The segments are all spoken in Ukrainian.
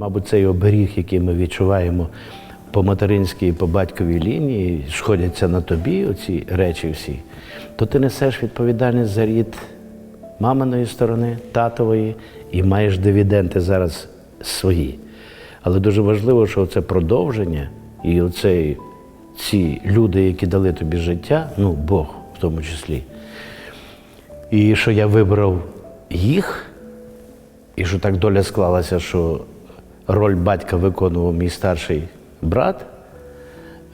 Мабуть, цей оберіг, який ми відчуваємо по материнській і по батьковій лінії, сходяться на тобі, оці речі всі, то ти несеш відповідальність за рід маминої сторони, татової, і маєш дивіденти зараз свої. Але дуже важливо, що це продовження і оцей, ці люди, які дали тобі життя, ну Бог в тому числі, і що я вибрав їх, і що так доля склалася, що роль батька виконував мій старший брат.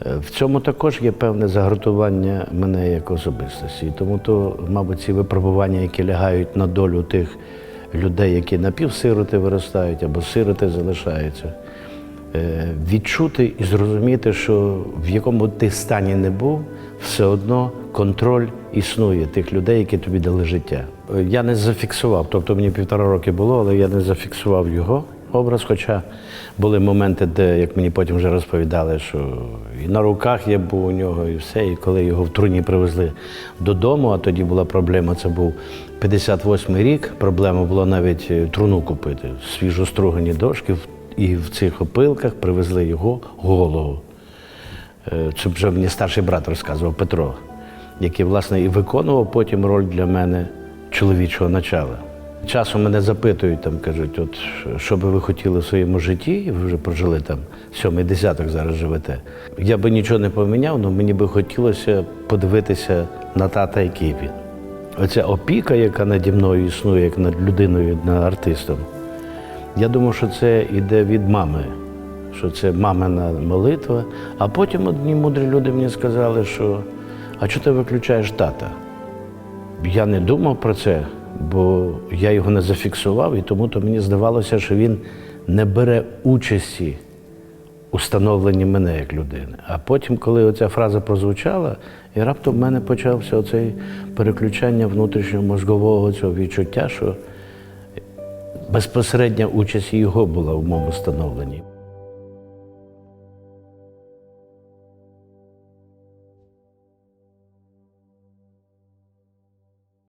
Е, В цьому також є певне загартування мене як особистості. Тому то, мабуть, ці випробування, які лягають на долю тих людей, які напівсироти виростають або сироти залишаються, е, відчути і зрозуміти, що в якому ти стані не був, все одно контроль існує тих людей, які тобі дали життя. Е, Я не зафіксував, тобто мені півтора роки було, але я не зафіксував його образ. Хоча були моменти, де, як мені потім вже розповідали, що і на руках я був у нього, і все. І коли його в труні привезли додому, а тоді була проблема, це був 58-й рік. Проблема була навіть е, труну купити. Свіжо стругані дошки, і в цих опилках привезли його голову. Е, Це вже мені старший брат розказував Петро, який, власне, і виконував потім роль для мене чоловічого начала. Часом мене запитують, там кажуть, от що би ви хотіли в своєму житті, ви вже прожили там сьомий десяток зараз живете. Я би нічого не поміняв, але мені би хотілося подивитися на тата, який він. Оця опіка, яка наді мною існує, як над людиною, над артистом. Я думав, що це йде від мами, що це мамина молитва. А потім одні мудрі люди мені сказали, що а чого ти виключаєш тата? Я не думав про це, бо я його не зафіксував, і тому то мені здавалося, що він не бере участі у становленні мене як людини. А потім, коли оця фраза прозвучала, і раптом в мене почався оцей переключання внутрішнього мозгового цього відчуття, що безпосередня участь його була в моєму становленні.